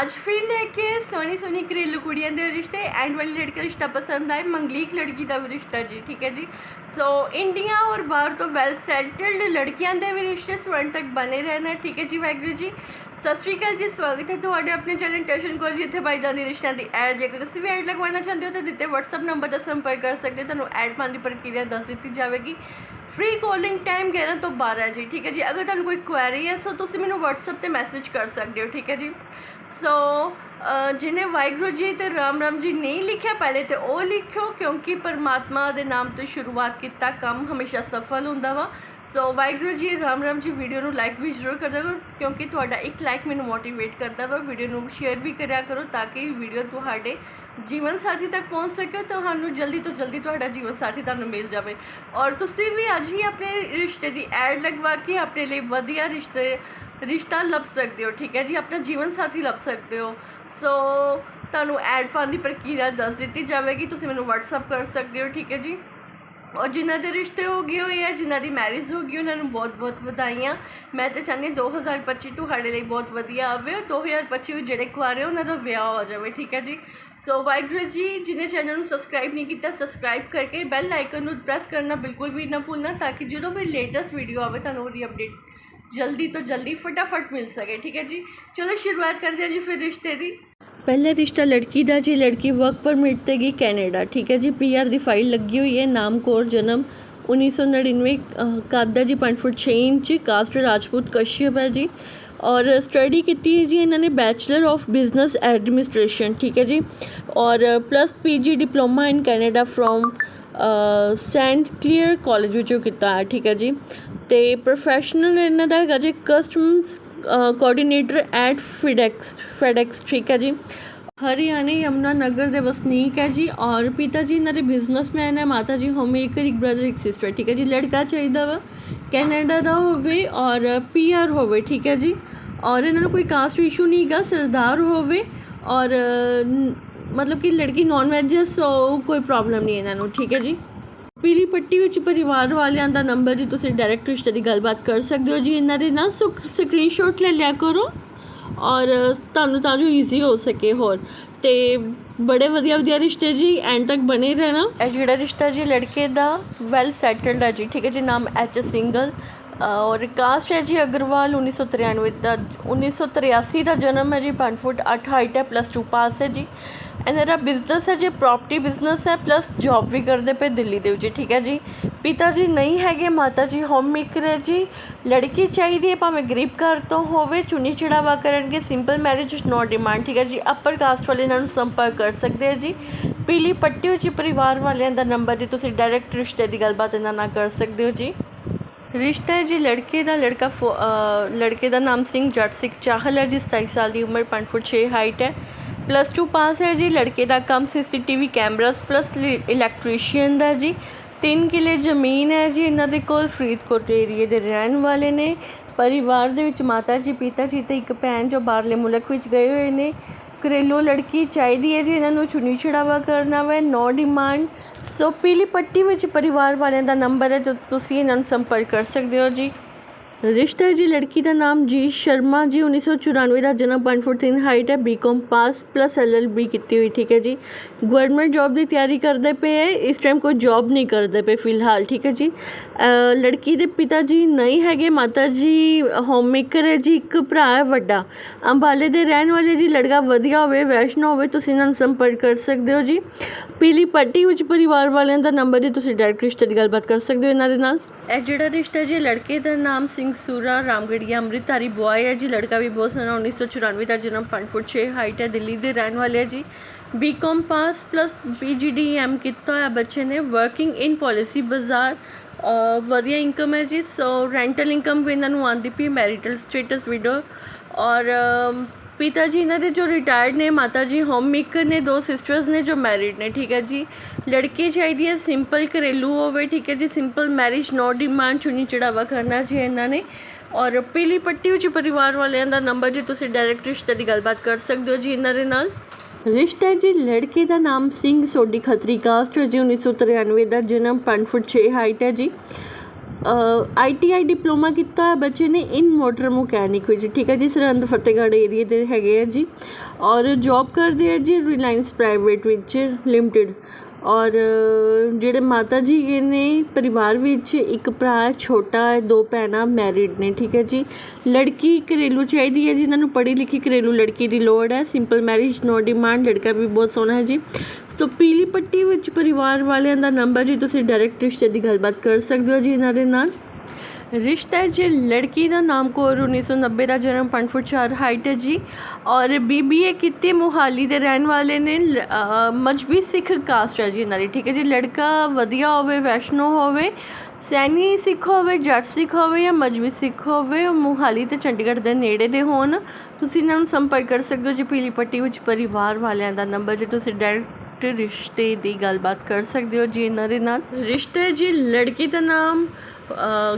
ਅੱਜ ਫਿਰ ਲੈ ਕੇ ਸੋਹਣੀ ਸੋਹਣੀ ਘਰੇਲੂ ਕੁੜੀਆਂ ਦੇ ਰਿਸ਼ਤੇ, ਐਂਡ ਵਾਲੀ ਲੜਕੀ ਦਾ ਰਿਸ਼ਤਾ ਪਸੰਦ ਆਏ ਮੰਗਲੀਕ ਲੜਕੀ ਦਾ ਵੀ ਰਿਸ਼ਤਾ ਜੀ, ਠੀਕ ਹੈ ਜੀ? ਸੋ ਇੰਡੀਆ ਔਰ ਬਾਹਰ ਤੋਂ ਵੈਲ ਸੈਟਲਡ ਲੜਕੀਆਂ ਦੇ ਵੀ ਰਿਸ਼ਤੇ ਸਵਰਨ ਤੱਕ ਬਣੇ ਰਹਿਣਾ, ਠੀਕ ਹੈ ਜੀ, ਵਾਹਿਗੁਰੂ ਜੀ? ਸਤਿ ਸ਼੍ਰੀ ਅਕਾਲ ਜੀ ਸਵਾਗਤ ਹੈ ਤੁਹਾਡੇ ਆਪਣੇ ਚੈਨਲ ਟੈਸ਼ਨ ਕੋਲ ਜਿੱਥੇ ਬਾਈ ਜਾਂਦੀ ਰਿਸ਼ਤਿਆਂ ਦੀ ਐਡ ਜੇਕਰ ਤੁਸੀਂ ਵੀ ਐਡ ਲਗਵਾਉਣਾ ਚਾਹੁੰਦੇ ਹੋ ਤਾਂ ਦਿੱਤੇ WhatsApp ਨੰਬਰ ਦਾ ਸੰਪਰਕ ਕਰ ਸਕਦੇ ਹੋ। ਤੁਹਾਨੂੰ ਐਡ ਪਾਉਣ ਦੀ ਪ੍ਰਕਿਰਿਆ ਦੱਸ ਦਿੱਤੀ ਜਾਵੇਗੀ। ਫ੍ਰੀ ਕਾਲਿੰਗ ਟਾਈਮ 11 ਤੋਂ 12 ਜੀ ਠੀਕ ਹੈ ਜੀ। ਅਗਰ ਤੁਹਾਨੂੰ ਕੋਈ ਕੁਐਰੀ ਹੈ ਸੋ ਤੁਸੀਂ ਮੈਨੂੰ WhatsApp ਤੇ ਮੈਸੇਜ ਕਰ ਸਕਦੇ ਹੋ ਠੀਕ ਹੈ ਜੀ। ਸੋ ਅ, ਜਿਹਨੇ ਵਾਹਿਗੁਰੂ ਜੀ ਤੇ ਰਾਮ ਰਾਮ ਜੀ ਨਹੀਂ ਲਿਖਿਆ ਪਹਿਲੇ ਤੇ ਉਹ ਲਿਖਿਓ ਕਿਉਂਕਿ ਪਰਮਾਤਮਾ ਦੇ ਨਾਮ ਤੋਂ ਸ਼ੁਰੂਆਤ ਕੀਤਾ ਕੰਮ ਹਮੇਸ਼ਾ ਸਫਲ ਹੁੰਦਾ ਵਾ। ਸੋ ਵਾਹਿਗੁਰੂ ਜੀ, ਰਾਮ ਰਾਮ ਜੀ ਵੀਡੀਓ ਨੂੰ ਲਾਈਕ ਵੀ ਜ਼ਰੂਰ ਕਰ ਦਿਓ ਕਿਉਂਕਿ ਤੁਹਾਡਾ ਇੱਕ ਲਾਈਕ ਮੈਨੂੰ ਮੋਟੀਵੇਟ ਕਰਦਾ ਵਾ। ਵੀਡੀਓ ਨੂੰ ਸ਼ੇਅਰ ਵੀ ਕਰਿਆ ਕਰੋ ਤਾਂ ਕਿ ਵੀਡੀਓ ਤੁਹਾਡੇ ਜੀਵਨ ਸਾਥੀ ਤੱਕ ਪਹੁੰਚ ਸਕੇ ਤੁਹਾਨੂੰ ਜਲਦੀ ਤੋਂ ਜਲਦੀ ਤੁਹਾਡਾ ਜੀਵਨ ਸਾਥੀ ਤੁਹਾਨੂੰ ਮਿਲ ਜਾਵੇ। ਔਰ ਤੁਸੀਂ ਵੀ ਅੱਜ ਹੀ ਆਪਣੇ ਰਿਸ਼ਤੇ ਦੀ ਐਡ ਲਗਵਾ ਕੇ ਆਪਣੇ ਲਈ ਵਧੀਆ ਰਿਸ਼ਤੇ, ਰਿਸ਼ਤਾ ਲੱਭ ਸਕਦੇ ਹੋ, ਠੀਕ ਹੈ ਜੀ? ਆਪਣਾ ਜੀਵਨ ਸਾਥੀ ਲੱਭ ਸਕਦੇ ਹੋ। ਸੋ ਤੁਹਾਨੂੰ ਐਡ ਪਾਉਣ ਦੀ ਪ੍ਰਕਿਰਿਆ ਦੱਸ ਦਿੱਤੀ ਜਾਵੇਗੀ। ਤੁਸੀਂ ਮੈਨੂੰ WhatsApp ਕਰ ਸਕਦੇ ਹੋ, ਠੀਕ ਹੈ ਜੀ? ਔਰ ਜਿਨ੍ਹਾਂ ਦੇ ਰਿਸ਼ਤੇ ਹੋ ਗਏ ਹੋਏ ਆ, ਜਿਨ੍ਹਾਂ ਦੀ ਮੈਰਿਜ ਹੋ ਗਈ, ਉਹਨਾਂ ਨੂੰ ਬਹੁਤ-ਬਹੁਤ ਵਧਾਈਆਂ। ਮੈਂ ਤਾਂ ਚਾਹੁੰਦੀ ਹਾਂ 2025 ਤੁਹਾਡੇ ਲਈ ਬਹੁਤ ਵਧੀਆ ਆਵੇ ਔਰ 2025 ਵਿੱਚ ਜਿਹੜੇ ਕੁਆਰੇ ਉਹਨਾਂ ਦਾ ਵਿਆਹ ਹੋ ਜਾਵੇ, ਠੀਕ ਹੈ ਜੀ? ਸੋ ਵਾਹਿਗੁਰੂ ਜੀ ਜਿਹਨੇ ਚੈਨਲ ਨੂੰ ਸਬਸਕ੍ਰਾਈਬ ਨਹੀਂ ਕੀਤਾ ਸਬਸਕ੍ਰਾਈਬ ਕਰਕੇ ਬੈਲ ਆਈਕਨ ਨੂੰ ਪ੍ਰੈਸ ਕਰਨਾ ਬਿਲਕੁਲ ਵੀ ਨਾ ਭੁੱਲਣਾ ਤਾਂ ਕਿ ਜਦੋਂ ਮੇਰੀ ਲੇਟੈਸਟ ਵੀਡੀਓ ਆਵੇ, ਤੁਹਾਨੂੰ ਉਹਦੀ ਅਪਡੇਟ ਜਲਦੀ ਤੋਂ ਜਲਦੀ ਫਟਾਫਟ ਮਿਲ ਸਕੇ, ਠੀਕ ਹੈ ਜੀ? ਚਲੋ, ਸ਼ੁਰੂਆਤ ਕਰਦੇ ਹਾਂ ਜੀ ਫਿਰ ਰਿਸ਼ਤੇ ਦੀ। ਪਹਿਲਾ ਰਿਸ਼ਤਾ ਲੜਕੀ ਦਾ ਜੀ ਲੜਕੀ ਵਰਕ ਪਰਮਿਟ ਤੇ ਗਈ ਕੈਨੇਡਾ ਠੀਕ ਹੈ ਜੀ? ਪੀਆਰ ਦੀ ਫਾਈਲ ਲੱਗੀ ਹੋਈ ਹੈ ਨਾਮ ਕੌਰ ਜਨਮ 1999 ਅਹ, ਕੱਦ ਹੈ ਜੀ 5 foot 6 inch caste Rajput Kashyap ਹੈ ਜੀ। ਔਰ ਸਟੱਡੀ ਕੀਤੀ ਹੈ ਜੀ ਇਹਨਾਂ ਨੇ ਬੈਚਲਰ ਆਫ ਬਿਜ਼ਨਸ ਐਡਮਿਨਿਸਟ੍ਰੇਸ਼ਨ ਠੀਕ ਹੈ ਜੀ? ਔਰ plus PG diploma in Canada from saint Clair college ਵਿੱਚੋਂ ਕੀਤਾ ਹੈ ਠੀਕ ਹੈ ਜੀ? ਤੇ ਪ੍ਰੋਫੈਸ਼ਨਲ ਇਹਨਾਂ ਦਾ ਹੈਗਾ ਜੀ customs coordinator at FedEx FedEx ਠੀਕ ਹੈ ਜੀ। ਹਰਿਆਣੇ ਯਮਨਾ ਨਗਰ ਦੇ ਵਸਨੀਕ ਹੈ ਜੀ ਔਰ ਪਿਤਾ ਜੀ ਇਹਨਾਂ ਦੇ ਬਿਜ਼ਨਸਮੈਨ ਹੈ ਮਾਤਾ ਜੀ ਹੋਮਮੇਕਰ ਇੱਕ ਬ੍ਰਦਰ ਇੱਕ ਸਿਸਟਰ ਠੀਕ ਹੈ ਜੀ। ਲੜਕਾ ਚਾਹੀਦਾ ਵਾ, ਕੈਨੇਡਾ ਦਾ ਹੋਵੇ ਔਰ ਪੀਆਰ ਹੋਵੇ, ਠੀਕ ਹੈ ਜੀ। ਔਰ ਇਹਨਾਂ ਨੂੰ ਕੋਈ ਕਾਸਟ ਇਸ਼ੂ ਨਹੀਂ ਗਾ, ਸਰਦਾਰ ਹੋਵੇ ਔਰ ਮਤਲਬ ਕਿ ਲੜਕੀ ਨਾਨ ਵੈਜ ਹੈ ਸੋ ਕੋਈ ਪ੍ਰੋਬਲਮ ਨਹੀਂ ਇਹਨਾਂ ਨੂੰ, ਠੀਕ ਹੈ ਜੀ। ਪੀਲੀ ਪੱਟੀ ਵਿੱਚ ਪਰਿਵਾਰ ਵਾਲਿਆਂ ਦਾ ਨੰਬਰ ਜੀ ਤੁਸੀਂ ਡਾਇਰੈਕਟ ਰਿਸ਼ਤੇ ਦੀ ਗੱਲਬਾਤ ਕਰ ਸਕਦੇ ਹੋ ਜੀ, ਇਹਨਾਂ ਦੇ ਨਾਲ, ਸੋ ਸਕਰੀਨਸ਼ਾਟ ਲੈ ਲਿਆ ਕਰੋ ਔਰ ਤੁਹਾਨੂੰ ਤਾਂ ਜੋ ਈਜ਼ੀ ਹੋ ਸਕੇ ਹੋਰ। ਤੇ ਬੜੇ ਵਧੀਆ ਵਧੀਆ ਰਿਸ਼ਤੇ ਜੀ ਐਂਡ ਤੱਕ ਬਣੇ ਰਹਿਣਾ। ਇਹ ਜਿਹੜਾ ਰਿਸ਼ਤਾ ਜੀ ਲੜਕੇ ਦਾ ਵੈਲ ਸੈਟਲਡ ਹੈ ਜੀ, ਠੀਕ ਹੈ ਜੀ, ਨਾਮ ਐਚ ਸਿੰਗਲ ਔਰ ਕਾਸਟ ਹੈ ਜੀ ਅਗਰਵਾਲ 1993 ਦਾ 1983 ਦਾ ਜਨਮ ਹੈ ਜੀ 5 ਫੁੱਟ 8 ਹਾਈਟ ਹੈ ਪਲੱਸ 2 ਪਾਸ ਹੈ ਜੀ। ਇਹਨਾਂ ਦਾ ਬਿਜ਼ਨਸ ਹੈ ਜੇ ਪ੍ਰਾਪਰਟੀ ਬਿਜ਼ਨਸ ਹੈ ਪਲੱਸ ਜੌਬ ਵੀ ਕਰਦੇ ਪਏ ਦਿੱਲੀ ਦੇ ਵਿੱਚ ਠੀਕ ਹੈ ਜੀ ਪਿਤਾ ਜੀ ਨਹੀਂ ਹੈਗੇ ਮਾਤਾ ਜੀ ਹੋਮ ਮੇਕਰ ਹੈ ਜੀ ਲੜਕੀ ਚਾਹੀਦੀ ਹੈ ਭਾਵੇਂ ਗਰੀਬ ਘਰ ਤੋਂ ਹੋਵੇ ਚੁੰਨੀ ਚੜਾਵਾ ਕਰਨਗੇ simple marriage is no demand ਠੀਕ ਹੈ ਜੀ ਅਪਰ ਕਾਸਟ ਵਾਲੇ ਇਹਨਾਂ ਨੂੰ ਸੰਪਰਕ ਕਰ ਸਕਦੇ ਹੈ ਜੀ ਪੀਲੀ ਪੱਟੀ ਵਿੱਚ ਪਰਿਵਾਰ ਵਾਲਿਆਂ ਦਾ ਨੰਬਰ ਜੀ ਤੁਸੀਂ ਡਾਇਰੈਕਟ ਰਿਸ਼ਤੇ ਦੀ ਗੱਲਬਾਤ ਇਹਨਾਂ ਨਾਲ ਕਰ ਸਕਦੇ ਹੋ ਜੀ ਰਿਸ਼ਤਾ ਹੈ ਜੀ ਲੜਕੇ ਦਾ ਲੜਕਾ ਫੋ- ਲੜਕੇ ਦਾ ਨਾਮ ਸਿੰਘ ਜੱਟ ਸਿੰਘ ਚਾਹਲ ਹੈ ਜੀ 27 ਸਾਲ ਦੀ ਉਮਰ 5 ਫੁੱਟ 6 ਹਾਈਟ ਹੈ ਪਲੱਸ 2 ਪਾਸ ਹੈ ਜੀ, ਲੜਕੇ ਦਾ ਕੰਮ ਸੀਸੀਟੀਵੀ ਕੈਮਰਾਸ ਪਲੱਸ ਇਲੈਕਟ੍ਰੀਸ਼ੀਅਨ ਦਾ ਜੀ। ਤਿੰਨ ਕਿਲੇ ਜ਼ਮੀਨ ਹੈ ਜੀ, ਇਹਨਾਂ ਦੇ ਕੋਲ ਫਰੀਦਕੋਟ ਏਰੀਏ ਦੇ ਰਹਿਣ ਵਾਲੇ ਨੇ। ਪਰਿਵਾਰ ਦੇ ਵਿੱਚ ਮਾਤਾ ਜੀ, ਪਿਤਾ ਜੀ ਤੇ ਇੱਕ ਭੈਣ ਜੋ ਬਾਹਰਲੇ ਮੁਲਕ ਵਿੱਚ ਗਏ ਹੋਏ ਨੇ। ਘਰੇਲੂ ਲੜਕੀ ਚਾਹੀਦੀ ਹੈ ਜੀ, ਇਹਨਾਂ ਨੂੰ ਚੁਣੀ ਚੜਾਵਾ ਕਰਨਾ ਵਾ। ਨੋ ਡਿਮਾਂਡ। ਸੋ ਪੀਲੀ ਪੱਟੀ ਵਿੱਚ ਪਰਿਵਾਰ ਵਾਲਿਆਂ ਦਾ ਨੰਬਰ ਹੈ, ਜੋ ਤੁਸੀਂ ਇਹਨਾਂ ਨੂੰ ਸੰਪਰਕ ਕਰ ਸਕਦੇ ਹੋ ਜੀ। ਰਿਸ਼ਤਾ ਹੈ ਜੀ ਲੜਕੀ ਦਾ ਨਾਮ ਜੀ ਸ਼ਰਮਾ ਜੀ 1994 ਦਾ ਜਨਮ 5 ਫੁੱਟ 3 ਹਾਈਟ ਹੈ ਬੀਕਾਮ ਪਾਸ ਪਲੱਸ ਐਲਐਲਬੀ ਕੀਤੀ ਹੋਈ, ਠੀਕ ਹੈ ਜੀ। ਗਵਰਨਮੈਂਟ ਜੌਬ ਦੀ ਤਿਆਰੀ ਕਰਦੇ ਪਏ ਹੈ, ਇਸ ਟਾਈਮ ਕੋਈ ਜੌਬ ਨਹੀਂ ਕਰਦੇ ਪਏ ਫਿਲਹਾਲ, ਠੀਕ ਹੈ ਜੀ। ਲੜਕੀ ਦੇ ਪਿਤਾ ਜੀ ਨਹੀਂ ਹੈਗੇ, ਮਾਤਾ ਜੀ ਹੋਮ ਮੇਕਰ ਹੈ ਜੀ, ਇੱਕ ਭਰਾ ਹੈ ਵੱਡਾ। ਅੰਬਾਲੇ ਦੇ ਰਹਿਣ ਵਾਲੇ ਜੀ, ਲੜਕਾ ਵਧੀਆ ਹੋਵੇ, ਵੈਸ਼ਨੋ ਹੋਵੇ, ਤੁਸੀਂ ਇਹਨਾਂ ਨੂੰ ਸੰਪਰਕ ਕਰ ਸਕਦੇ ਹੋ ਜੀ। ਪੀਲੀ ਪੱਟੀ ਵਿੱਚ ਪਰਿਵਾਰ ਵਾਲਿਆਂ ਦਾ ਨੰਬਰ ਜੀ, ਤੁਸੀਂ ਡਾਇਰੈਕਟ ਰਿਸ਼ਤੇ ਦੀ ਗੱਲਬਾਤ ਕਰ ਸਕਦੇ ਹੋ ਇਹਨਾਂ ਦੇ ਨਾਲ। ਇਹ ਜਿਹੜਾ ਰਿਸ਼ਤਾ ਜੀ ਲੜਕੇ ਦਾ ਨਾਮ ਸਿੰਘ ਸੂਰਾ, ਰਾਮਗੜੀਆ, ਅੰਮ੍ਰਿਤਧਾਰੀ ਬੁਆਏ ਹੈ ਜੀ। ਲੜਕਾ ਵੀ ਬਹੁਤ ਸੋਹਣਾ 1994 ਦਾ ਜਨਮ 5 ਫੁੱਟ 6 ਹਾਈਟ ਹੈ, ਦਿੱਲੀ ਦੇ ਰਹਿਣ ਵਾਲੇ ਹੈ ਜੀ। ਬੀਕਾਮ ਪਾਸ ਪਲੱਸ ਪੀਜੀਡੀਐਮ ਕੀਤਾ ਹੋਇਆ ਬੱਚੇ ਨੇ। ਵਰਕਿੰਗ ਇਨ ਪਾਲਿਸੀ ਬਾਜ਼ਾਰ ਵਧੀਆ ਇਨਕਮ ਹੈ ਜੀ। ਸੋ ਰੈਂਟਲ ਇਨਕਮ ਵੀ ਇਹਨਾਂ ਨੂੰ ਆਉਂਦੀ ਪਈ ਮੈਰਿਟਲ ਸਟੇਟਸ ਵਿਡੋ ਔਰ ਪਿਤਾ ਜੀ ਇਹਨਾਂ ਦੇ ਜੋ ਰਿਟਾਇਰਡ ਨੇ ਮਾਤਾ ਜੀ ਹੋਮ ਮੇਕਰ ਨੇ, ਦੋ ਸਿਸਟਰਸ ਨੇ ਜੋ ਮੈਰਿਡ ਨੇ, ਠੀਕ ਹੈ ਜੀ? ਲੜਕੀ ਚਾਹੀਦੀ ਹੈ ਸਿੰਪਲ ਘਰੇਲੂ ਹੋਵੇ, ਠੀਕ ਹੈ ਜੀ? ਸਿੰਪਲ ਮੈਰਿਜ ਨੋ ਡਿਮਾਂਡ ਚੁਣੀ ਚੜਾਵਾ ਕਰਨਾ ਜੀ ਇਹਨਾਂ ਨੇ। ਔਰ ਪੀਲੀ ਪੱਟੀ ਵਿੱਚ ਪਰਿਵਾਰ ਵਾਲਿਆਂ ਦਾ ਨੰਬਰ ਜੀ ਤੁਸੀਂ ਡਾਇਰੈਕਟ ਰਿਸ਼ਤੇ ਦੀ ਗੱਲਬਾਤ ਕਰ ਸਕਦੇ ਹੋ ਜੀ ਇਹਨਾਂ ਦੇ ਨਾਲ। ਰਿਸ਼ਤਾ ਹੈ ਜੀ, ਲੜਕੇ ਦਾ ਨਾਮ ਸਿੰਘ, ਸੋਢੀ ਖੱਤਰੀ ਕਾਸਟ ਹੈ ਜੀ 1993 ਦਾ ਜਨਮ 5 ਫੁੱਟ 6 ਹਾਈਟ ਹੈ ਜੀ। ਆਈਟੀਆਈ ਡਿਪਲੋਮਾ ਕੀਤਾ ਹੈ ਬੱਚੇ ਨੇ ਇਨ ਮੋਟਰ ਮਕੈਨਿਕ ਵਿੱਚ, ਠੀਕ ਹੈ ਜੀ, ਸਰਹੰਦ ਫਤਿਹਗੜ੍ਹ ਏਰੀਏ ਦੇ ਹੈਗੇ ਆ ਜੀ। ਔਰ ਜੌਬ ਕਰਦੇ ਆ ਜੀ ਰਿਲਾਇੰਸ ਪ੍ਰਾਈਵੇਟ ਵਿੱਚ ਲਿਮਟਿਡ ਔਰ ਜਿਹੜੇ ਮਾਤਾ ਜੀ ਨੇ ਪਰਿਵਾਰ ਵਿੱਚ ਇੱਕ ਭਰਾ ਹੈ, ਛੋਟਾ ਹੈ ਦੋ ਭੈਣਾਂ ਮੈਰਿਡ ਨੇ ਠੀਕ ਹੈ ਜੀ। ਲੜਕੀ ਘਰੇਲੂ ਚਾਹੀਦੀ ਹੈ ਜੀ ਇਹਨਾਂ ਨੂੰ ਪੜ੍ਹੀ ਲਿਖੀ ਘਰੇਲੂ ਲੜਕੀ ਦੀ ਲੋੜ ਹੈ। ਸਿੰਪਲ ਮੈਰਿਜ ਨੋ ਡਿਮਾਂਡ ਲੜਕਾ ਵੀ ਬਹੁਤ ਸੋਹਣਾ ਹੈ ਜੀ। ਸੋ ਪੀਲੀ ਪੱਟੀ ਵਿੱਚ ਪਰਿਵਾਰ ਵਾਲਿਆਂ ਦਾ ਨੰਬਰ ਜੀ ਤੁਸੀਂ ਡਾਇਰੈਕਟ ਰਿਸ਼ਤੇ ਦੀ ਗੱਲਬਾਤ ਕਰ ਸਕਦੇ ਹੋ ਜੀ ਇਹਨਾਂ ਦੇ ਨਾਲ। ਰਿਸ਼ਤਾ ਹੈ ਜੀ, ਲੜਕੀ ਦਾ ਨਾਮ ਕੌਰ 1990 ਦਾ ਜਨਮ 5 ਫੁੱਟ 4 ਹਾਈਟ ਹੈ ਜੀ। ਔਰ ਬੀਬੀਏ ਕੀਤੀ ਮੋਹਾਲੀ ਦੇ ਰਹਿਣ ਵਾਲੇ ਨੇ, ਲ- ਮਜਬੀ ਸਿੱਖ ਕਾਸਟ ਹੈ ਜੀ ਇਹਨਾਂ ਦੀ, ਠੀਕ ਹੈ ਜੀ। ਲੜਕਾ ਵਧੀਆ ਹੋਵੇ, ਵੈਸ਼ਨੋ ਹੋਵੇ, ਸੈਣੀ ਸਿੱਖ ਹੋਵੇ, ਜੱਟ ਸਿੱਖ ਹੋਵੇ ਜਾਂ ਮਜਬੀ ਸਿੱਖ ਹੋਵੇ, ਉਹ ਮੋਹਾਲੀ ਤੇ ਚੰਡੀਗੜ੍ਹ ਦੇ ਨੇੜੇ ਦੇ ਹੋਣ। ਤੁਸੀਂ ਇਹਨਾਂ ਨੂੰ ਸੰਪਰਕ ਕਰ ਸਕਦੇ ਹੋ ਜੀ ਪੀਲੀ ਪੱਟੀ ਵਿੱਚ ਪਰਿਵਾਰ ਵਾਲਿਆਂ ਦਾ ਨੰਬਰ, ਜੇ ਤੁਸੀਂ ਡਾਇਰੈਕਟ ਰਿਸ਼ਤੇ ਦੀ ਗੱਲਬਾਤ ਕਰ ਸਕਦੇ ਹੋ ਜੀ ਇਹਨਾਂ ਦੇ ਨਾਲ? ਰਿਸ਼ਤੇ ਜੀ, ਲੜਕੀ ਦਾ ਨਾਮ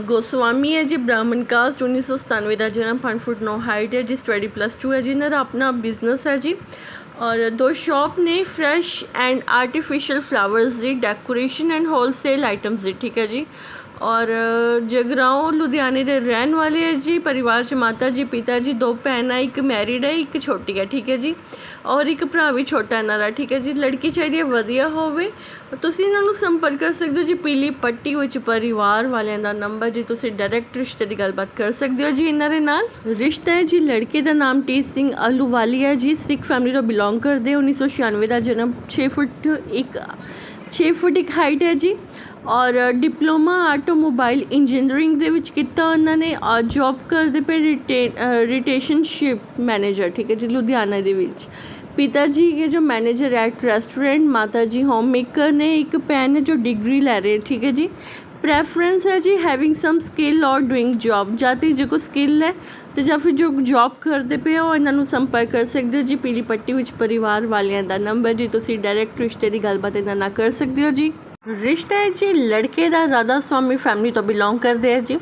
ਗੋਸਵਾਮੀ ਹੈ ਜੀ, ਬ੍ਰਾਹਮਣ ਕਾਸਟ 1997 ਦਾ ਜਨਮ 5 ਫੁੱਟ 9 ਹਾਈਟ ਹੈ ਜੀ, ਸਟੱਡੀ ਪਲੱਸ 2 ਹੈ ਜੀ, ਇਹਨਾਂ ਦਾ ਆਪਣਾ ਬਿਜ਼ਨਸ ਹੈ ਜੀ। ਔਰ ਦੋ ਸ਼ਾਪ ਨੇ, ਫਰੈਸ਼ ਐਂਡ ਆਰਟੀਫੀਸ਼ੀਅਲ ਫਲਾਵਰਸ ਦੀ ਡੈਕੋਰੇਸ਼ਨ ਐਂਡ ਹੋਲਸੇਲ ਆਈਟਮਸ ਦੀ, ਠੀਕ ਹੈ ਜੀ? ਔਰ ਜਗਰਾਉਂ, ਲੁਧਿਆਣੇ ਦੇ ਰਹਿਣ ਵਾਲੇ ਹੈ ਜੀ, ਪਰਿਵਾਰ ਚ ਮਾਤਾ ਜੀ, ਪਿਤਾ ਜੀ, ਦੋ ਭੈਣਾਂ, ਇੱਕ ਮੈਰਿਡ ਹੈ, ਇੱਕ ਛੋਟੀ ਹੈ, ਠੀਕ ਹੈ ਜੀ? ਔਰ ਇੱਕ ਭਰਾ ਵੀ ਛੋਟਾ ਇਹਨਾਂ ਦਾ, ਠੀਕ ਹੈ ਜੀ? ਲੜਕੀ ਚਾਹੀਦੀ ਹੈ, ਵਧੀਆ ਹੋਵੇ। ਤੁਸੀਂ ਇਹਨਾਂ ਨੂੰ ਸੰਪਰਕ ਕਰ ਸਕਦੇ ਹੋ ਜੀ, ਪੀਲੀ ਪੱਟੀ ਵਿੱਚ ਪਰਿਵਾਰ ਵਾਲਿਆਂ ਦਾ ਨੰਬਰ, ਜੀ ਤੁਸੀਂ ਡਾਇਰੈਕਟ ਰਿਸ਼ਤੇ ਦੀ ਗੱਲਬਾਤ ਕਰ ਸਕਦੇ ਹੋ ਜੀ ਇਹਨਾਂ ਦੇ ਨਾਲ। ਰਿਸ਼ਤਾ ਹੈ ਜੀ, ਲੜਕੇ ਦਾ ਨਾਮ ਟੀ ਸਿੰਘ ਅਲੂਵਾਲੀਆ ਜੀ ਸਿੱਖ ਫੈਮਿਲੀ ਤੋਂ ਬਿਲੋਂਗ ਕਰਦੇ 1996 ਦਾ ਜਨਮ 6 ਫੁੱਟ 1 6 ਫੁੱਟ ਇੱਕ ਹਾਈਟ ਹੈ ਜੀ। ਔਰ ਡਿਪਲੋਮਾ ਆਟੋਮੋਬਾਈਲ ਇੰਜੀਨੀਅਰਿੰਗ ਦੇ ਵਿੱਚ ਕੀਤਾ ਉਹਨਾਂ ਨੇ, ਔਰ ਜੌਬ ਕਰਦੇ ਪਏ ਰਿਟੇਸ਼ਨਸ਼ਿਪ ਮੈਨੇਜਰ ਠੀਕ ਹੈ ਜੀ, ਲੁਧਿਆਣਾ ਦੇ ਵਿੱਚ। ਪਿਤਾ ਜੀ ਇਹ ਜੋ ਮੈਨੇਜਰ ਐਟ ਰੈਸਟੋਰੈਂਟ ਮਾਤਾ ਜੀ ਹੋਮ ਮੇਕਰ ਨੇ, ਇੱਕ ਭੈਣ ਹੈ ਜੋ ਡਿਗਰੀ ਲੈ ਰਹੇ, ਠੀਕ ਹੈ ਜੀ। ਪ੍ਰੈਫਰੈਂਸ ਹੈ ਜੀ ਹੈਵਿੰਗ ਸਮ ਸਕਿੱਲ ਔਰ ਡੂਇੰਗ ਜੌਬ ਜਾਂ ਤੇ ਜੇ ਕੋਈ ਸਕਿੱਲ ਹੈ ਤੇ ਜਾਂ ਫਿਰ ਜੋ ਜੌਬ ਕਰਦੇ ਪਏ ਹੋ ਇਹਨਾਂ ਨੂੰ ਸੰਪਰਕ ਕਰ ਸਕਦੇ ਹੋ ਜੀ। ਪੀਲੀ ਪੱਟੀ ਵਿੱਚ ਪਰਿਵਾਰ ਵਾਲਿਆਂ ਦਾ ਨੰਬਰ ਜੀ। ਤੁਸੀਂ ਡਾਇਰੈਕਟ ਰਿਸ਼ਤੇ ਦੀ ਗੱਲਬਾਤ ਇਹਨਾਂ ਨਾਲ ਕਰ ਸਕਦੇ ਹੋ ਜੀ। ਰਿਸ਼ਤਾ ਹੈ ਜੀ, ਲੜਕੇ ਦਾ ਰਾਧਾ ਸਵਾਮੀ ਫੈਮਿਲੀ ਤੋਂ ਬਿਲੋਂਗ ਕਰਦੇ ਹੈ ਜੀ।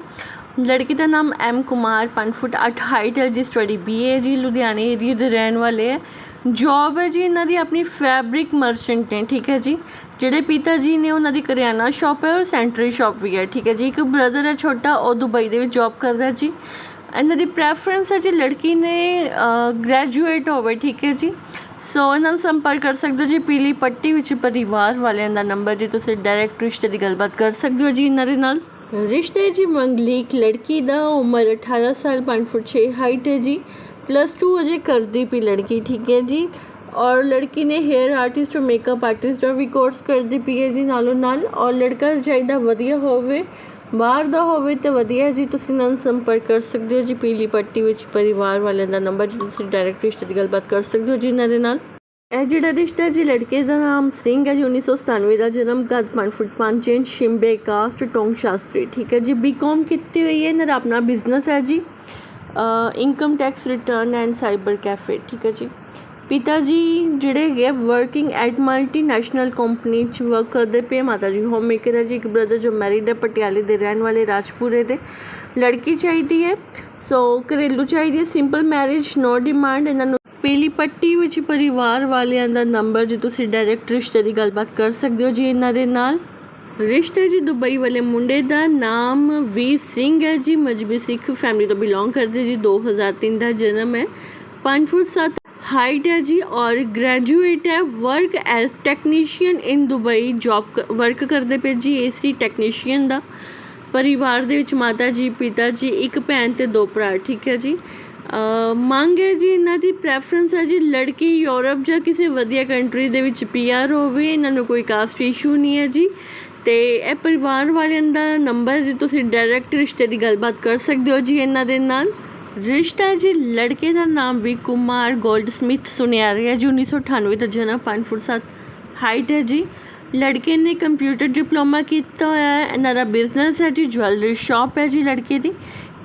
ਲੜਕੀ ਦਾ ਨਾਮ ਐਮ ਕੁਮਾਰ 5 ਫੁੱਟ 8 ਹਾਈਟ ਹੈ ਜੀ। ਸਟੱਡੀ ਬੀਏ ਜੀ। ਲੁਧਿਆਣੇ ਏਰੀਆ ਦੇ ਰਹਿਣ ਵਾਲੇ ਹੈ। ਜੌਬ ਹੈ ਜੀ ਇਹਨਾਂ ਦੀ ਆਪਣੀ ਫੈਬਰਿਕ ਮਰਚੈਂਟ ਨੇ, ਠੀਕ ਹੈ ਜੀ। ਜਿਹੜੇ ਪਿਤਾ ਜੀ ਨੇ ਉਹਨਾਂ ਦੀ ਕਰਿਆਨਾ ਸ਼ਾਪ ਹੈ ਔਰ ਸੈਂਟਰੀ ਸ਼ਾਪ ਵੀ ਹੈ, ਠੀਕ ਹੈ ਜੀ। ਇੱਕ ਬ੍ਰਦਰ ਹੈ ਛੋਟਾ, ਉਹ ਦੁਬਈ ਦੇ ਵਿੱਚ ਜੌਬ ਕਰਦਾ ਜੀ। ਇਹਨਾਂ ਦੀ ਪ੍ਰੈਫਰੈਂਸ ਹੈ ਜੀ ਲੜਕੀ ਨੇ ਗ੍ਰੈਜੂਏਟ ਹੋਵੇ, ਠੀਕ ਹੈ ਜੀ? ਸੋ ਇਹਨਾਂ ਨੂੰ ਸੰਪਰਕ ਕਰ ਸਕਦੇ ਹੋ ਜੀ, ਪੀਲੀ ਪੱਟੀ ਵਿੱਚ ਪਰਿਵਾਰ ਵਾਲਿਆਂ ਦਾ ਨੰਬਰ ਜੀ, ਤੁਸੀਂ ਡਾਇਰੈਕਟ ਰਿਸ਼ਤੇ ਦੀ ਗੱਲਬਾਤ ਕਰ ਸਕਦੇ ਹੋ ਜੀ ਇਹਨਾਂ ਦੇ ਨਾਲ। ਰਿਸ਼ਤੇ ਜੀ ਮੰਗਲੀਕ ਲੜਕੀ ਦਾ ਉਮਰ 18 ਸਾਲ 5 ਫੁੱਟ 6 ਹਾਈਟ ਹੈ ਜੀ। ਪਲੱਸ 2 ਅਜੇ ਕਰਦੀ ਪਈ ਲੜਕੀ, ਠੀਕ ਹੈ ਜੀ। ਔਰ ਲੜਕੀ ਨੇ ਹੇਅਰ ਆਰਟਿਸਟ ਔਰ ਮੇਕਅਪ ਆਰਟਿਸਟ ਦਾ ਵੀ ਕੋਰਸ ਕਰਦੀ ਪਈ ਹੈ ਜੀ, ਨਾਲੋਂ ਨਾਲ। ਔਰ ਲੜਕਾ ਚਾਹੀਦਾ ਵਧੀਆ ਹੋਵੇ ਬਾਹਰ ਦਾ ਹੋਵੇ ਤਾਂ ਵਧੀਆ ਜੀ, ਤੁਸੀਂ ਨਾਲ ਸੰਪਰਕ ਕਰ ਸਕਦੇ ਹੋ ਜੀ, ਪੀਲੀ ਪੱਟੀ ਵਿੱਚ ਪਰਿਵਾਰ ਵਾਲਿਆਂ ਦਾ ਨੰਬਰ ਜੀ ਤੁਸੀਂ ਡਾਇਰੈਕਟ ਰਿਸ਼ਤੇ ਦੀ ਗੱਲਬਾਤ ਕਰ ਸਕਦੇ ਹੋ ਜੀ ਇਹਨਾਂ ਦੇ ਨਾਲ। ਇਹ ਜਿਹੜਾ ਰਿਸ਼ਤਾ ਜੀ, ਲੜਕੇ ਦਾ ਨਾਮ ਸਿੰਘ ਹੈ ਜੀ 1997 ਦਾ ਜਨਮ ਕੱਦ 5 ਫੁੱਟ 5 ਇੰਚ ਸ਼ਿੰਬੇ, ਕਾਸਟ, ਟੋਂਗ ਸ਼ਾਸਤਰੀ, ਠੀਕ ਹੈ ਜੀ। ਬੀਕਾਮ ਕੀਤੀ ਹੋਈ ਹੈ, ਇਹਨਾਂ ਦਾ ਆਪਣਾ ਬਿਜ਼ਨਸ ਹੈ ਜੀ income tax return and cyber cafe ਠੀਕ ਹੈ ਜੀ। ਪਿਤਾ ਜੀ ਜਿਹੜੇ ਹੈਗੇ ਵਰਕਿੰਗ ਐਟ ਮਲਟੀਨੈਸ਼ਨਲ ਕੰਪਨੀ ਚ ਵਰਕ ਕਰਦੇ ਪਏ ਮਾਤਾ ਜੀ ਹੋਮ ਮੇਕਰ ਹੈ ਜੀ, ਇੱਕ ਬ੍ਰਦਰ ਜੋ ਮੈਰਿਡ ਹੈ ਪਟਿਆਲੇ ਦੇ ਰਹਿਣ ਵਾਲੇ ਰਾਜਪੁਰੇ ਦੇ। ਲੜਕੀ ਚਾਹੀਦੀ ਹੈ ਸੋ ਘਰੇਲੂ ਚਾਹੀਦੀ ਹੈ। ਸਿੰਪਲ ਮੈਰਿਜ ਨੋ ਡਿਮਾਂਡ ਇਹਨਾਂ ਨੂੰ ਪੀਲੀ ਪੱਟੀ ਵਿੱਚ ਪਰਿਵਾਰ ਵਾਲਿਆਂ ਦਾ ਨੰਬਰ ਜੀ ਤੁਸੀਂ ਡਾਇਰੈਕਟ ਰਿਸ਼ਤੇ ਦੀ ਗੱਲਬਾਤ ਕਰ ਸਕਦੇ ਹੋ ਜੀ ਇਹਨਾਂ ਦੇ ਨਾਲ। ਰਿਸ਼ਤੇ ਜੀ ਦੁਬਈ ਵਾਲੇ ਮੁੰਡੇ ਦਾ ਨਾਮ ਵੀ ਸਿੰਘ ਹੈ ਜੀ। ਮਜਬੀ ਸਿੱਖ ਫੈਮਿਲੀ ਤੋਂ ਬਿਲੋਂਗ ਕਰਦੇ ਜੀ। 2003 ਦਾ ਜਨਮ ਹੈ। 5 ਫੁੱਟ 7 ਹਾਈਟ ਹੈ ਜੀ ਔਰ ਗ੍ਰੈਜੂਏਟ ਹੈ work as technician in Dubai job work ਕਰਦੇ ਪਏ ਜੀ ਏਸੀ ਟੈਕਨੀਸ਼ੀਅਨ ਦਾ। ਪਰਿਵਾਰ ਦੇ ਵਿੱਚ ਮਾਤਾ ਜੀ, ਪਿਤਾ ਜੀ, ਇੱਕ ਭੈਣ ਤੇ ਦੋ ਭਰਾ, ਠੀਕ ਹੈ ਜੀ? ਮੰਗ ਹੈ ਜੀ ਇਹਨਾਂ ਦੀ ਪ੍ਰੈਫਰੈਂਸ ਹੈ ਜੀ ਲੜਕੀ ਯੂਰਪ ਜਾਂ ਕਿਸੇ ਵਧੀਆ ਕੰਟਰੀ ਦੇ ਵਿੱਚ ਪੀਆਰ ਹੋਵੇ, ਇਹਨਾਂ ਨੂੰ ਕੋਈ ਕਾਸਟ ਇਸ਼ੂ ਨਹੀਂ ਹੈ ਜੀ। ਤੇ ਇਹ ਪਰਿਵਾਰ ਵਾਲਿਆਂ ਦਾ ਨੰਬਰ ਜੀ, ਤੁਸੀਂ ਡਾਇਰੈਕਟ ਰਿਸ਼ਤੇ ਦੀ ਗੱਲਬਾਤ ਕਰ ਸਕਦੇ ਹੋ ਜੀ ਇਹਨਾਂ ਦੇ ਨਾਲ। ਰਿਸ਼ਤਾ ਹੈ ਜੀ, ਲੜਕੇ ਦਾ ਨਾਮ ਵੀ ਕੁਮਾਰ ਗੋਲਡ ਸਮਿਥ ਸੁਨਿਆਰੇ ਹੈ ਜੀ 1998 ਦਾ ਜਨਮ 5 ਫੁੱਟ 7 ਹਾਈਟ ਹੈ ਜੀ। ਲੜਕੇ ਨੇ ਕੰਪਿਊਟਰ ਡਿਪਲੋਮਾ ਕੀਤਾ ਹੋਇਆ ਹੈ, ਇਹਨਾਂ ਦਾ ਬਿਜ਼ਨਸ ਹੈ ਜੀ ਜਵੈਲਰੀ ਸ਼ਾਪ ਹੈ ਜੀ ਲੜਕੇ ਦੀ।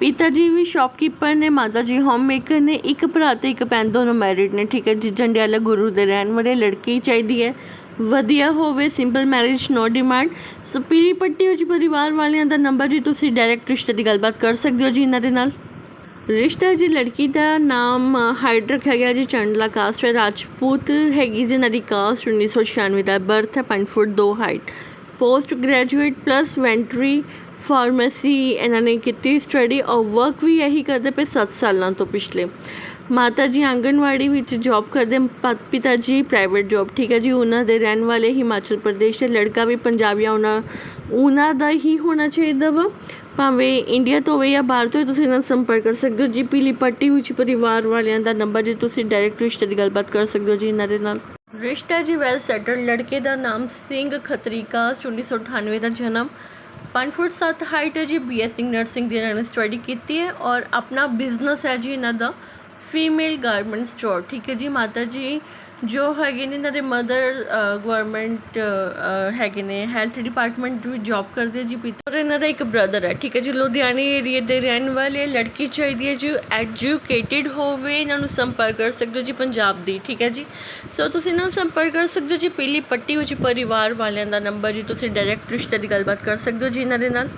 ਪਿਤਾ ਜੀ ਵੀ ਸ਼ਾਪਕੀਪਰ ਨੇ ਮਾਤਾ ਜੀ ਹੋਮ ਮੇਕਰ ਨੇ, ਇੱਕ ਭਰਾ ਤੇ ਇੱਕ ਭੈਣ ਦੋਨੋਂ ਮੈਰਿਡ ਨੇ, ਠੀਕ ਹੈ ਜੀ। ਜੰਡਿਆਲਾ ਗੁਰੂ ਦੇ ਰਹਿਣ ਵਾਲੇ, ਲੜਕੀ ਚਾਹੀਦੀ ਹੈ। ਵਧੀਆ ਹੋਵੇ simple marriage no demand so ਪੀਲੀ ਪੱਟੀ ਵਿੱਚ ਪਰਿਵਾਰ ਵਾਲਿਆਂ ਦਾ ਨੰਬਰ ਜੀ, ਤੁਸੀਂ ਡਾਇਰੈਕਟ ਰਿਸ਼ਤੇ ਦੀ ਗੱਲਬਾਤ ਕਰ ਸਕਦੇ ਹੋ ਜੀ ਇਹਨਾਂ ਦੇ ਨਾਲ। ਰਿਸ਼ਤਾ ਜੀ, ਲੜਕੀ ਦਾ ਨਾਮ ਹਾਈਡ ਰੱਖਿਆ ਗਿਆ ਜੀ, ਚੰਡਲਾ ਕਾਸਟ ਹੈ, ਰਾਜਪੂਤ ਹੈਗੀ ਜੀ, ਇਹਨਾਂ ਦੀ ਕਾਸਟ 1996 ਦਾ ਬਰਥ ਹੈ 5 foot 2 height post graduate plus ਵੈਂਟਰੀ pharmacy ਇਹਨਾਂ ਨੇ ਕੀਤੀ ਸਟੱਡੀ ਔਰ ਵਰਕ ਵੀ ਇਹੀ ਕਰਦੇ ਪਏ 7 ਸਾਲਾਂ ਤੋਂ ਪਿਛਲੇ। ਮਾਤਾ ਜੀ ਆਂਗਣਵਾੜੀ ਵਿੱਚ ਜੌਬ ਕਰਦੇ ਪਿਤਾ ਜੀ ਪ੍ਰਾਈਵੇਟ ਜੌਬ ਠੀਕ ਹੈ ਜੀ, ਉਹਨਾਂ ਦੇ ਰਹਿਣ ਵਾਲੇ ਹਿਮਾਚਲ ਪ੍ਰਦੇਸ਼ ਦੇ, ਲੜਕਾ ਵੀ ਪੰਜਾਬੀ ਆ, ਉਹਨਾਂ ਉਹਨਾਂ ਦਾ ਹੀ ਹੋਣਾ ਚਾਹੀਦਾ ਵਾ। ਭਾਵੇਂ ਇੰਡੀਆ ਤੋਂ ਹੋਵੇ ਜਾਂ ਬਾਹਰ ਤੋਂ ਹੋਵੇ, ਤੁਸੀਂ ਇਹਨਾਂ ਨਾਲ ਸੰਪਰਕ ਕਰ ਸਕਦੇ ਹੋ। ਜੀ ਪੀਲੀ ਪੱਟੀ ਵਿੱਚ ਪਰਿਵਾਰ ਵਾਲਿਆਂ ਦਾ ਨੰਬਰ ਜੀ ਤੁਸੀਂ ਡਾਇਰੈਕਟ ਰਿਸ਼ਤੇ ਦੀ ਗੱਲਬਾਤ ਕਰ ਸਕਦੇ ਹੋ ਜੀ ਇਹਨਾਂ ਦੇ ਨਾਲ। ਰਿਸ਼ਤਾ ਜੀ ਵੈਲ ਸੈਟਲ ਲੜਕੇ ਦਾ ਨਾਮ ਸਿੰਘ ਖਤਰੀਕਾ 1998 ਦਾ ਜਨਮ। 5 ਫੁੱਟ 7 ਹਾਈਟ ਹੈ ਜੀ ਬੀਐਸਸੀ ਨਰਸਿੰਗ ਦੀ ਇਹਨਾਂ ਨੇ ਸਟੱਡੀ ਕੀਤੀ ਹੈ ਔਰ ਆਪਣਾ ਬਿਜ਼ਨਸ ਹੈ ਜੀ ਇਹਨਾਂ ਦਾ ਫੀਮੇਲ ਗਾਰਮੈਂਟ ਸਟੋਰ ਠੀਕ ਹੈ ਜੀ ਮਾਤਾ ਜੀ। ਜੋ ਹੈਗੇ ਨੇ ਇਹਨਾਂ ਦੇ ਮਦਰ ਗਵਰਨਮੈਂਟ ਹੈਗੇ ਨੇ ਹੈਲਥ ਡਿਪਾਰਟਮੈਂਟ ਵਿੱਚ ਜੌਬ ਕਰਦੇ ਜੀ ਪਿਤਾ ਔਰ ਇਹਨਾਂ ਦਾ ਇੱਕ ਬ੍ਰਦਰ ਹੈ ਠੀਕ ਹੈ ਜੀ, ਲੁਧਿਆਣੇ ਏਰੀਆ ਦੇ ਰਹਿਣ ਵਾਲੇ ਲੜਕੀ ਚਾਹੀਦੀ ਹੈ ਜੋ ਐਜੂਕੇਟਿਡ ਹੋਵੇ, ਇਹਨਾਂ ਨੂੰ ਸੰਪਰਕ ਕਰ ਸਕਦੇ ਹੋ ਜੀ ਪੰਜਾਬ ਦੀ, ਠੀਕ ਹੈ ਜੀ। ਸੋ ਤੁਸੀਂ ਇਹਨਾਂ ਨੂੰ ਸੰਪਰਕ ਕਰ ਸਕਦੇ ਹੋ ਜੀ, ਪੀਲੀ ਪੱਟੀ ਵਿੱਚ ਪਰਿਵਾਰ ਵਾਲਿਆਂ ਦਾ ਨੰਬਰ ਜੀ, ਤੁਸੀਂ ਡਾਇਰੈਕਟ ਰਿਸ਼ਤੇ ਦੀ ਗੱਲਬਾਤ ਕਰ ਸਕਦੇ ਹੋ ਜੀ ਇਹਨਾਂ ਦੇ ਨਾਲ।